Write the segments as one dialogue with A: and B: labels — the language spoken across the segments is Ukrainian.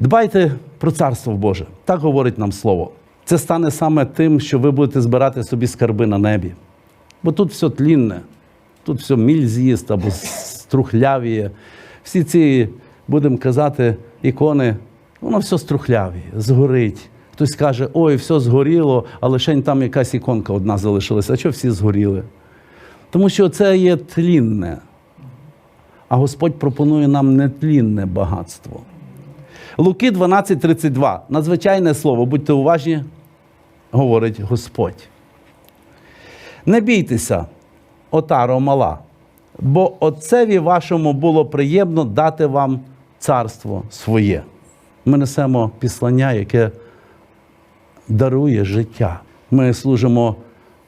A: Дбайте про царство Боже. Так говорить нам слово. Це стане саме тим, що ви будете збирати собі скарби на небі. Бо тут все тлінне, тут все міль з'їсть або струхлявіє. Всі ці, будемо казати, ікони, воно все струхлявіє, згорить. Хтось каже, ой, все згоріло, а лише там якась іконка одна залишилася. А що всі згоріли? Тому що це є тлінне. А Господь пропонує нам нетлінне багатство. Луки 12:32. Надзвичайне слово, будьте уважні, говорить Господь. Не бійтеся, отаро мала, бо отцеві вашому було приємно дати вам царство своє. Ми несемо післання, яке дарує життя. Ми служимо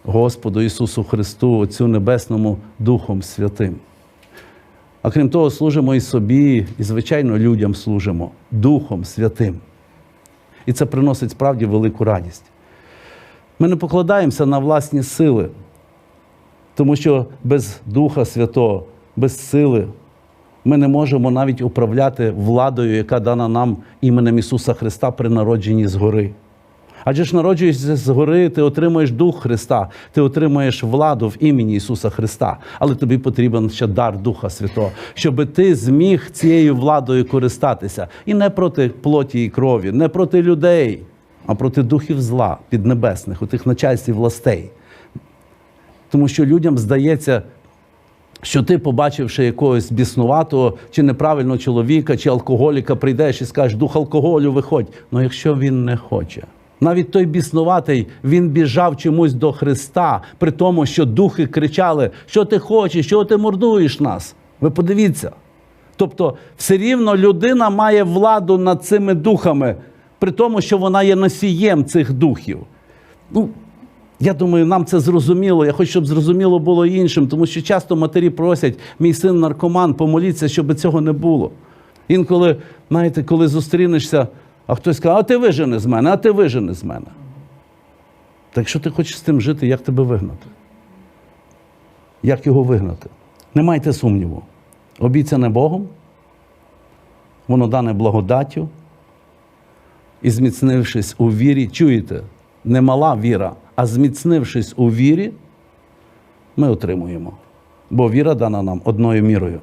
A: Господу Ісусу Христу, Отцю Небесному Духом Святим. А крім того, служимо і собі, і, звичайно, людям служимо Духом Святим. І це приносить справді велику радість. Ми не покладаємося на власні сили, тому що без Духа Святого, без сили ми не можемо навіть управляти владою, яка дана нам іменем Ісуса Христа при народженні згори. Адже ж народжуєшся згори, ти отримуєш Дух Христа, ти отримуєш владу в імені Ісуса Христа. Але тобі потрібен ще дар Духа Святого, щоб ти зміг цією владою користатися. І не проти плоті і крові, не проти людей, а проти духів зла піднебесних, у тих начальствів властей. Тому що людям здається, що ти, побачивши якогось біснуватого чи неправильного чоловіка, чи алкоголіка, прийдеш і скажеш, дух алкоголю виходь. Ну якщо він не хоче. Навіть той біснуватий, він біжав чомусь до Христа, при тому, що духи кричали, що ти хочеш, що ти мордуєш нас. Ви подивіться. Тобто, все рівно людина має владу над цими духами, при тому, що вона є носієм цих духів. Ну, я думаю, нам це зрозуміло. Я хочу, щоб зрозуміло було іншим, тому що часто матері просять, мій син наркоман, помоліться, щоб цього не було. Інколи, знаєте, коли зустрінешся, а хтось каже, а ти вижени з мене, а ти вижени з мене. Так якщо ти хочеш з тим жити, як тебе вигнати? Як його вигнати? Не майте сумніву. Обіцяне Богом, воно дане благодаттю, і зміцнившись у вірі, чуєте, не мала віра, а зміцнившись у вірі, ми отримуємо. Бо віра дана нам одною мірою.